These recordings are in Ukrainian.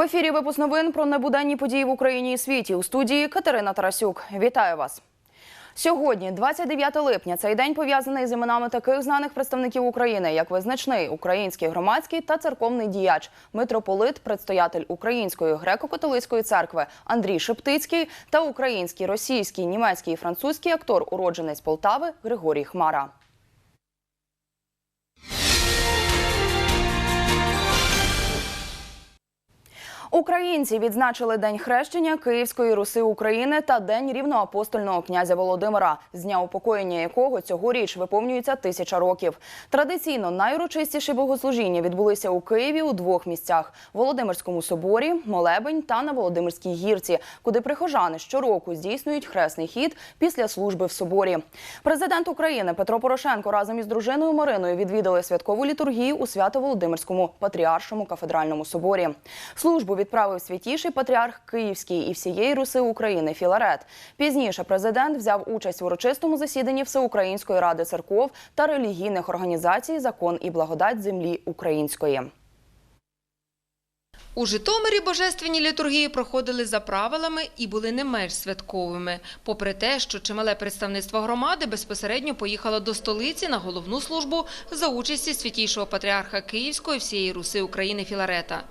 ефірі випуск новин про небуденні події в Україні і світі у студії Катерина Тарасюк. Вітаю вас. Сьогодні, 29 липня, цей день пов'язаний з іменами таких знаних представників України, як визначний український громадський та церковний діяч, митрополит, предстоятель Української греко-католицької церкви Андрій Шептицький та український, російський, німецький і французький актор, уродженець Полтави Григорій Хмара. Українці відзначили День хрещення Київської Руси України та День рівноапостольного князя Володимира, з дня упокоєння якого цьогоріч виповнюється тисяча років. Традиційно найурочистіші богослужіння відбулися у Києві у двох місцях: Володимирському соборі, Молебень та на Володимирській гірці, куди прихожани щороку здійснюють хресний хід після служби в соборі. Президент України Петро Порошенко разом із дружиною Мариною відвідали святкову літургію у Свято-Володимирському патріаршому кафедральному соборі. Службу відправив святіший патріарх Київський і всієї Руси України Філарет. Пізніше президент взяв участь в урочистому засіданні Всеукраїнської ради церков та релігійних організацій Закон і благодать землі української. У Житомирі божественні літургії проходили за правилами і були не менш святковими. Попри те, що чимале представництво громади безпосередньо поїхало до столиці на головну службу за участі святійшого патріарха Київської всієї Руси України Філарета.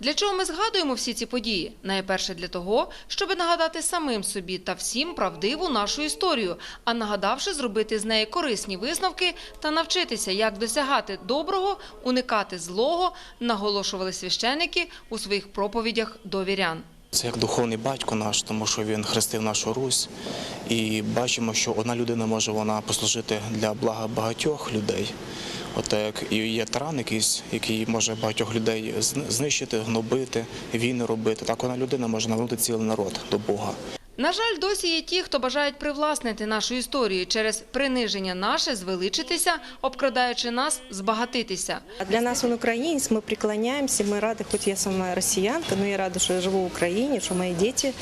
Для чого ми згадуємо всі ці події? Найперше для того, щоб нагадати самим собі та всім правдиву нашу історію, а нагадавши зробити з неї корисні висновки та навчитися, як досягати доброго, уникати злого, наголошували священики у своїх проповідях до вірян. Це як духовний батько наш, тому що він хрестив нашу Русь. І бачимо, що одна людина може вона послужити для блага багатьох людей. От як і є таран якийсь, який може багатьох людей знищити, гнобити, війни робити. Так одна людина може навернути цілий народ до Бога. На жаль, досі є ті, хто бажають привласнити нашу історію через приниження наше, звеличитися, обкрадаючи нас, збагатитися. А Для нас он українець, ми преклоняємося, ми раді, хоч я сама росіянка, але я рада, що я живу в Україні, що мої діти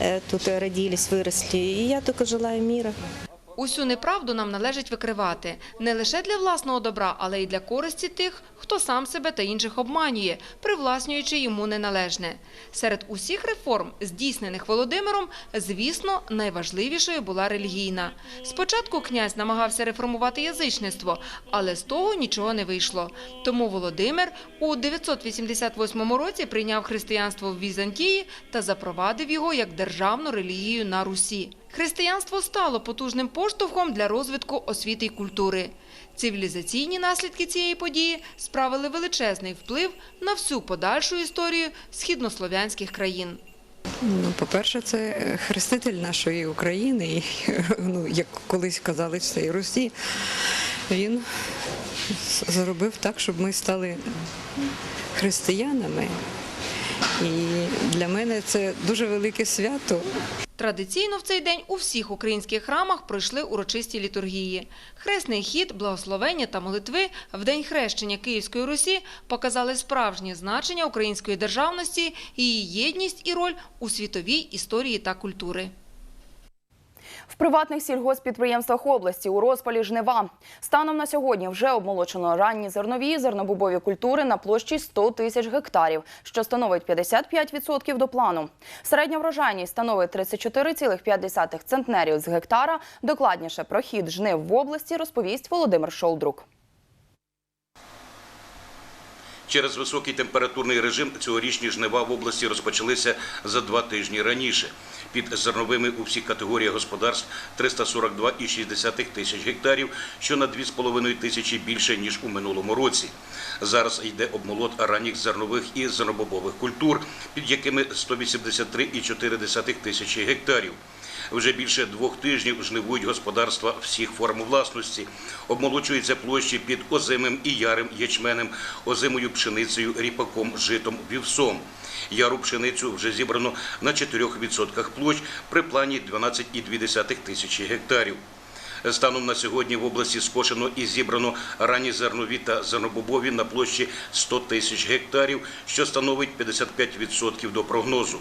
е, тут родились, виросли. І я тільки желаю мира. Усю неправду нам належить викривати не лише для власного добра, але й для користі тих, хто сам себе та інших обманює, привласнюючи йому неналежне. Серед усіх реформ, здійснених Володимиром, звісно, найважливішою була релігійна. Спочатку князь намагався реформувати язичництво, але з того нічого не вийшло. Тому Володимир у 988 році прийняв християнство в Візантії та запровадив його як державну релігію на Русі. Християнство стало потужним поштовхом для розвитку освіти й культури. Цивілізаційні наслідки цієї події справили величезний вплив на всю подальшу історію східнослов'янських країн. Ну, по-перше, це е, хреститель нашої України, і, ну, як колись казали, всієї Русі. Він зробив так, щоб ми стали християнами. І для мене це дуже велике свято. Традиційно в цей день у всіх українських храмах пройшли урочисті літургії. Хресний хід, благословення та молитви в день хрещення Київської Русі показали справжнє значення української державності, її єдність і роль у світовій історії та культури. В приватних сільгоспідприємствах області у розпалі жнива. Станом на сьогодні вже обмолочено ранні зернові і зернобубові культури на площі 100 тисяч гектарів, що становить 55% до плану. Середня врожайність становить 34,5 центнерів з гектара. Докладніше про хід жнив в області розповість Володимир Шолдрук. Через високий температурний режим цьогорічні жнива в області розпочалися за два тижні раніше. Під зерновими у всіх категоріях господарств 342,6 тисяч гектарів, що на 2,5 тисячі більше, ніж у минулому році. Зараз йде обмолот ранніх зернових і зернобобових культур, під якими 183,4 тисячі гектарів. Вже більше двох тижнів жнивують господарства всіх форм власності. Обмолочуються площі під озимим і ярим ячменем, озимою пшеницею, ріпаком, житом, вівсом. Яру пшеницю вже зібрано на 4% площ при плані 12,2 тисячі гектарів. Станом на сьогодні в області скошено і зібрано ранні зернові та зернобобові на площі 100 тисяч гектарів, що становить 55% до прогнозу.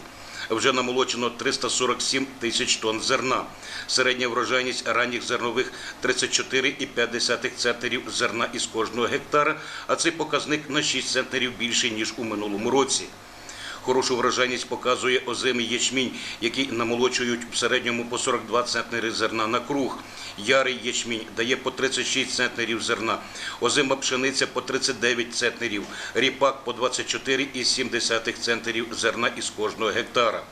Вже намолочено 347 тисяч тонн зерна. Середня врожайність ранніх зернових 34,5 центнерів зерна із кожного гектара, а цей показник на 6 центнерів більше, ніж у минулому році. Хорошу враженість показує озимий ячмінь, який намолочують в середньому по 42 центнери зерна на круг. Ярий ячмінь дає по 36 центнерів зерна, озима пшениця по 39 центнерів, ріпак по 24,7 центнерів зерна із кожного гектара.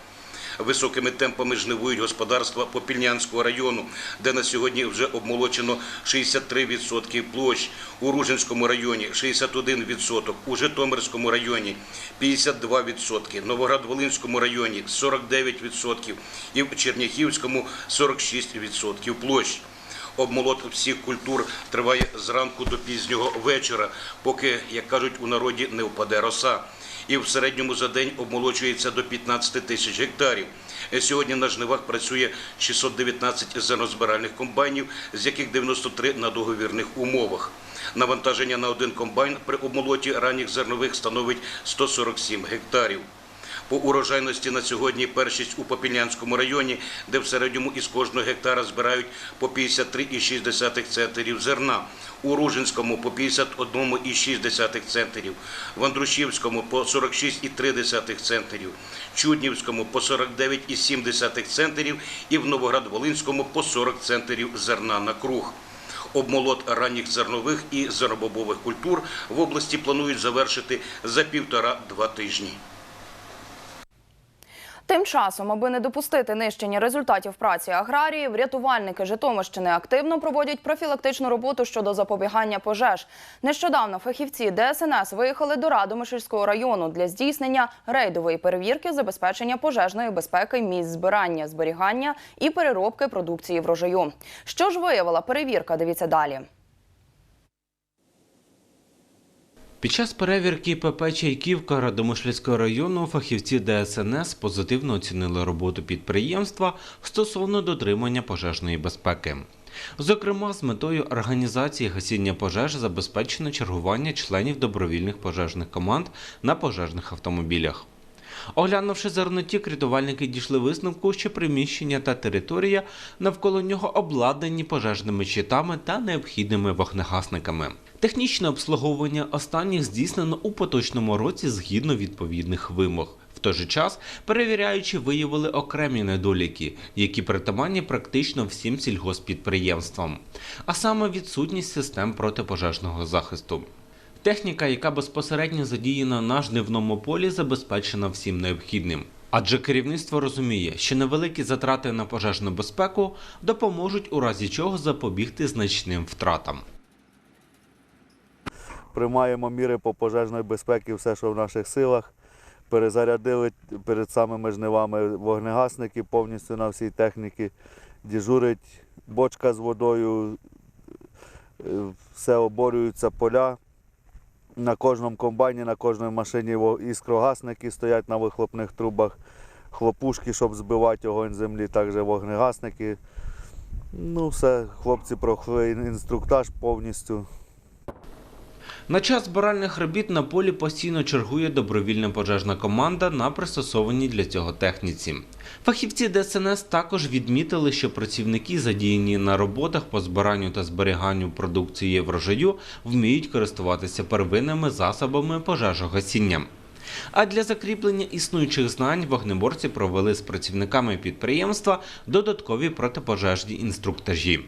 Високими темпами жнивують господарства Попільнянського району, де на сьогодні вже обмолочено 63% площ, у Ружинському районі 61%, у Житомирському районі 52%, Новоград-Волинському районі 49% і в Черняхівському 46% площ. Обмолот всіх культур триває зранку до пізнього вечора, поки, як кажуть у народі, не впаде роса. І в середньому за день обмолочується до 15 тисяч гектарів. Сьогодні на жнивах працює 619 зернозбиральних комбайнів, з яких 93 на договірних умовах. Навантаження на один комбайн при обмолоті ранніх зернових становить 147 гектарів. По урожайності на сьогодні першість у Попільнянському районі, де в середньому із кожного гектара збирають по 53,6 центнерів зерна, у Ружинському по 51,6 центнерів, в Андрушівському по 46,3 центнерів, Чуднівському по 49,7 центнерів і в Новоград-Волинському по 40 центнерів зерна на круг. Обмолот ранніх зернових і зернобобових культур в області планують завершити за півтора-два тижні. Тим часом, аби не допустити нищення результатів праці аграріїв, рятувальники Житомирщини активно проводять профілактичну роботу щодо запобігання пожеж. Нещодавно фахівці ДСНС виїхали до Радомишльського району для здійснення рейдової перевірки забезпечення пожежної безпеки місць збирання, зберігання і переробки продукції врожаю. Що ж виявила перевірка? Дивіться далі. Під час перевірки ПП Чайківка Радомишльського району фахівці ДСНС позитивно оцінили роботу підприємства стосовно дотримання пожежної безпеки. Зокрема, з метою організації гасіння пожеж забезпечено чергування членів добровільних пожежних команд на пожежних автомобілях. Оглянувши зернотік, рятувальники дійшли висновку, що приміщення та територія навколо нього обладнані пожежними щитами та необхідними вогнегасниками. Технічне обслуговування останніх здійснено у поточному році згідно відповідних вимог. В той же час перевіряючи виявили окремі недоліки, які притаманні практично всім сільгоспідприємствам, а саме відсутність систем протипожежного захисту. Техніка, яка безпосередньо задіяна на жнивному полі, забезпечена всім необхідним. Адже керівництво розуміє, що невеликі затрати на пожежну безпеку допоможуть у разі чого запобігти значним втратам. Приймаємо міри по пожежної безпеки, все, що в наших силах. Перезарядили перед самими жнивами вогнегасники повністю на всій техніці. Діжурить бочка з водою, е, все оборюються поля. На кожному комбайні, на кожній машині іскрогасники стоять на вихлопних трубах, хлопушки, щоб збивати огонь землі, також вогнегасники. Ну, все, хлопці пройшли інструктаж повністю. На час збиральних робіт на полі постійно чергує добровільна пожежна команда на пристосованій для цього техніці. Фахівці ДСНС також відмітили, що працівники, задіяні на роботах по збиранню та зберіганню продукції врожаю, вміють користуватися первинними засобами пожежогасіння. А для закріплення існуючих знань вогнеборці провели з працівниками підприємства додаткові протипожежні інструктажі.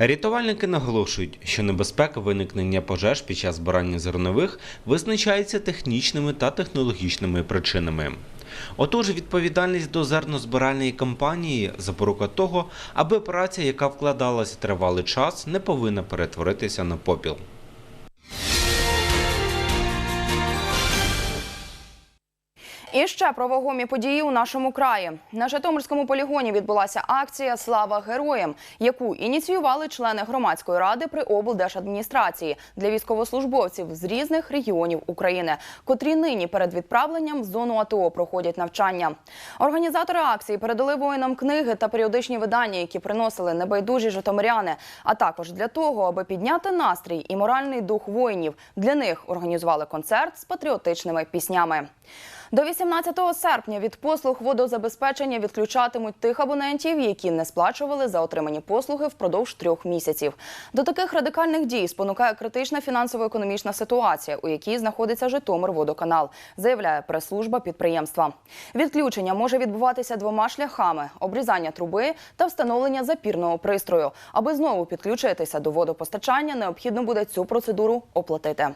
Рятувальники наголошують, що небезпека виникнення пожеж під час збирання зернових визначається технічними та технологічними причинами. Отож, відповідальність до зернозбиральної кампанії запорука того, аби праця, яка вкладалася тривалий час, не повинна перетворитися на попіл. І ще про вагомі події у нашому краї. На Житомирському полігоні відбулася акція Слава героям, яку ініціювали члени громадської ради при облдержадміністрації для військовослужбовців з різних регіонів України, котрі нині перед відправленням в зону АТО проходять навчання. Організатори акції передали воїнам книги та періодичні видання, які приносили небайдужі житомиряни, а також для того, аби підняти настрій і моральний дух воїнів. Для них організували концерт з патріотичними піснями. До 18 серпня від послуг водозабезпечення відключатимуть тих абонентів, які не сплачували за отримані послуги впродовж трьох місяців. До таких радикальних дій спонукає критична фінансово-економічна ситуація, у якій знаходиться Житомирводоканал, заявляє прес-служба підприємства. Відключення може відбуватися двома шляхами: обрізання труби та встановлення запірного пристрою. Аби знову підключитися до водопостачання, необхідно буде цю процедуру оплатити.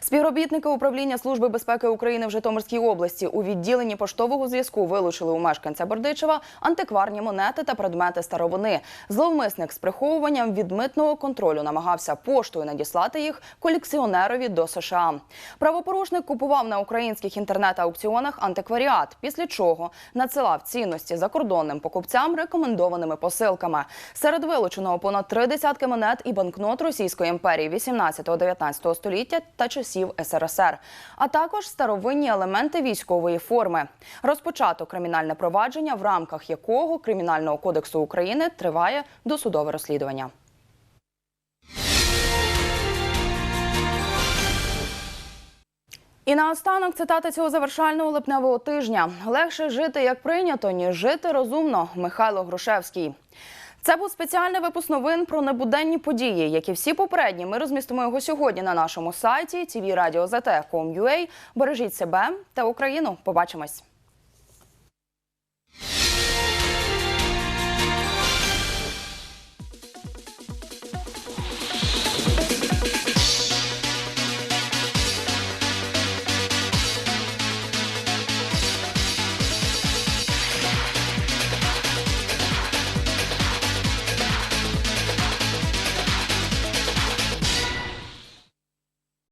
Співробітники управління Служби безпеки України в Житомирській області у відділенні поштового зв'язку вилучили у мешканця Бердичева антикварні монети та предмети старовини. Зловмисник з приховуванням від митного контролю намагався поштою надіслати їх колекціонерові до США. Правопорушник купував на українських інтернет-аукціонах антикваріат, після чого надсилав цінності закордонним покупцям рекомендованими посилками. Серед вилученого понад три десятки монет і банкнот Російської імперії 18-19 століття та часів СРСР, а також старовинні елементи військової форми. Розпочато кримінальне провадження, в рамках якого Кримінального кодексу України триває досудове розслідування. І наостанок цитата цього завершального липневого тижня: легше жити як прийнято, ніж жити розумно. Михайло Грушевський. Це був спеціальний випуск новин про небуденні події, як і всі попередні. Ми розмістимо його сьогодні на нашому сайті tvradio.zt.com.ua. Бережіть себе та Україну. Побачимось.